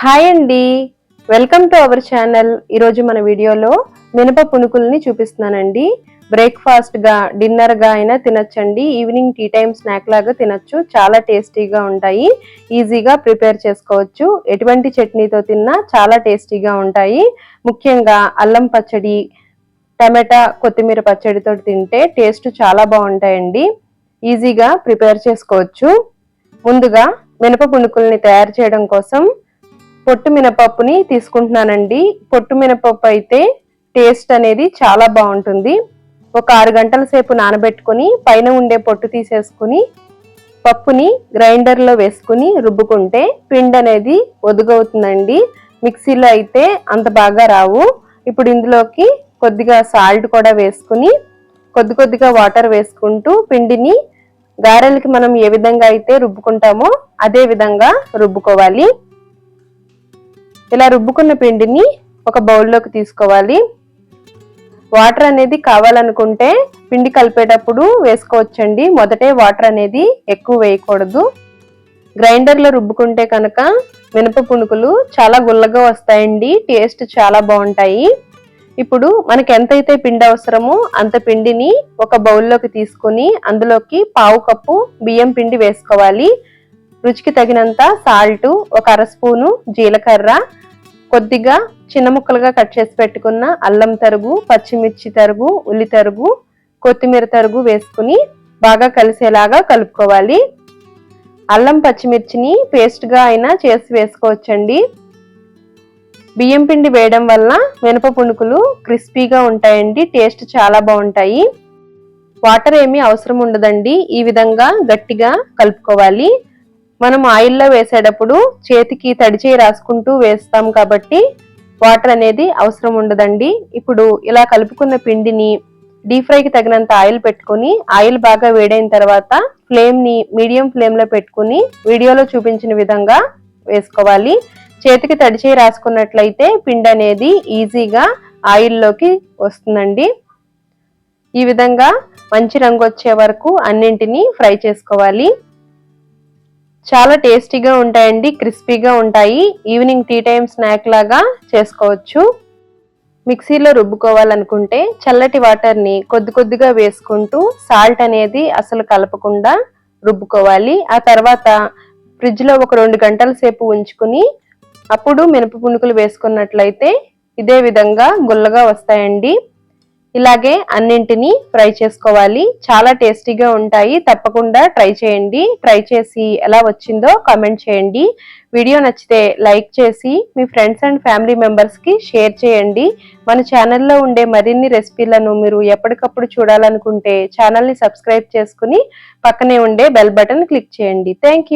Hi అండి. Welcome to our channel. ఈరోజు మన వీడియోలో మినప పునుకుల్ని చూపిస్తున్నానండి. బ్రేక్ఫాస్ట్గా డిన్నర్గా అయినా తినచ్చండి. ఈవినింగ్ టీ టైం స్నాక్ లాగా తినచ్చు. చాలా టేస్టీగా ఉంటాయి. ఈజీగా ప్రిపేర్ చేసుకోవచ్చు. ఎటువంటి చట్నీతో తిన్నా చాలా టేస్టీగా ఉంటాయి. ముఖ్యంగా అల్లం పచ్చడి టమాటా కొత్తిమీర పచ్చడితో తింటే టేస్ట్ చాలా బాగుంటాయండి. ఈజీగా ప్రిపేర్ చేసుకోవచ్చు. ముందుగా మినప పునుకుల్ని తయారు చేయడం కోసం పొట్టు మినపప్పుని తీసుకుంటున్నానండి. పొట్టు మినపప్పు అయితే టేస్ట్ అనేది చాలా బాగుంటుంది. ఒక ఆరు గంటల సేపు నానబెట్టుకుని పైన ఉండే పొట్టు తీసేసుకుని పప్పుని గ్రైండర్లో వేసుకుని రుబ్బుకుంటే పిండి అనేది ఒదుగవుతుందండి. మిక్సీలో అయితే అంత బాగా రావు. ఇప్పుడు ఇందులోకి కొద్దిగా సాల్ట్ కూడా వేసుకుని కొద్ది కొద్దిగా వాటర్ వేసుకుంటూ పిండిని గారెలకి మనం ఏ విధంగా అయితే రుబ్బుకుంటామో అదే విధంగా రుబ్బుకోవాలి. ఇలా రుబ్బుకున్న పిండిని ఒక బౌల్లోకి తీసుకోవాలి. వాటర్ అనేది కావాలనుకుంటే పిండి కలిపేటప్పుడు వేసుకోవచ్చండి. మొదటే వాటర్ అనేది ఎక్కువ వేయకూడదు. గ్రైండర్లో రుబ్బుకుంటే కనుక మినప పునుకులు చాలా గుల్లగా వస్తాయండి. టేస్ట్ చాలా బాగుంటాయి. ఇప్పుడు మనకి ఎంతైతే పిండి అవసరమో అంత పిండిని ఒక బౌల్లోకి తీసుకుని అందులోకి పావు కప్పు బియ్యం పిండి వేసుకోవాలి. రుచికి తగినంత సాల్ట్ ఒక అర స్పూను జీలకర్ర కొద్దిగా చిన్న ముక్కలుగా కట్ చేసి పెట్టుకున్న అల్లం తరుగు పచ్చిమిర్చి తరుగు ఉల్లి తరుగు కొత్తిమీర తరుగు వేసుకుని బాగా కలిసేలాగా కలుపుకోవాలి. అల్లం పచ్చిమిర్చిని పేస్ట్గా అయినా చేసి వేసుకోవచ్చండి. బియ్యం పిండి వేయడం వల్ల మినప పునుకులు క్రిస్పీగా ఉంటాయండి టేస్ట్ చాలా బాగుంటాయి. వాటర్ ఏమీ అవసరం ఉండదండి ఈ విధంగా గట్టిగా కలుపుకోవాలి. మనం ఆయిల్లో వేసేటప్పుడు చేతికి తడిచేయి రాసుకుంటూ వేస్తాం కాబట్టి వాటర్ అనేది అవసరం ఉండదండి. ఇప్పుడు ఇలా కలుపుకున్న పిండిని డీప్ ఫ్రైకి తగినంత ఆయిల్ పెట్టుకుని ఆయిల్ బాగా వేడైన తర్వాత ఫ్లేమ్ని మీడియం ఫ్లేమ్లో పెట్టుకుని వీడియోలో చూపించిన విధంగా వేసుకోవాలి. చేతికి తడిచేయి రాసుకున్నట్లయితే పిండి అనేది ఈజీగా ఆయిల్లోకి వస్తుందండి. ఈ విధంగా మంచి రంగు వచ్చే వరకు అన్నింటినీ ఫ్రై చేసుకోవాలి. చాలా టేస్టీగా ఉంటాయండి క్రిస్పీగా ఉంటాయి. ఈవినింగ్ టీ టైం స్నాక్ లాగా చేసుకోవచ్చు. మిక్సీలో రుబ్బుకోవాలనుకుంటే చల్లటి వాటర్ని కొద్ది కొద్దిగా వేసుకుంటూ సాల్ట్ అనేది అసలు కలపకుండా రుబ్బుకోవాలి. ఆ తర్వాత ఫ్రిడ్జ్లో ఒక రెండు గంటల సేపు ఉంచుకుని అప్పుడు మినప పునుకులు వేసుకున్నట్లయితే ఇదే విధంగా గుల్లగా వస్తాయండి. ఇలాగే అన్నింటినీ ఫ్రై చేసుకోవాలి. చాలా టేస్టీగా ఉంటాయి. తప్పకుండా ట్రై చేయండి. ట్రై చేసి ఎలా వచ్చిందో కామెంట్ చేయండి. వీడియో నచ్చితే లైక్ చేసి మీ ఫ్రెండ్స్ అండ్ ఫ్యామిలీ మెంబర్స్కి షేర్ చేయండి. మన ఛానల్లో ఉండే మరిన్ని రెసిపీలను మీరు ఎప్పటికప్పుడు చూడాలనుకుంటే ఛానల్ని సబ్స్క్రైబ్ చేసుకుని పక్కనే ఉండే బెల్ బటన్ క్లిక్ చేయండి. థ్యాంక్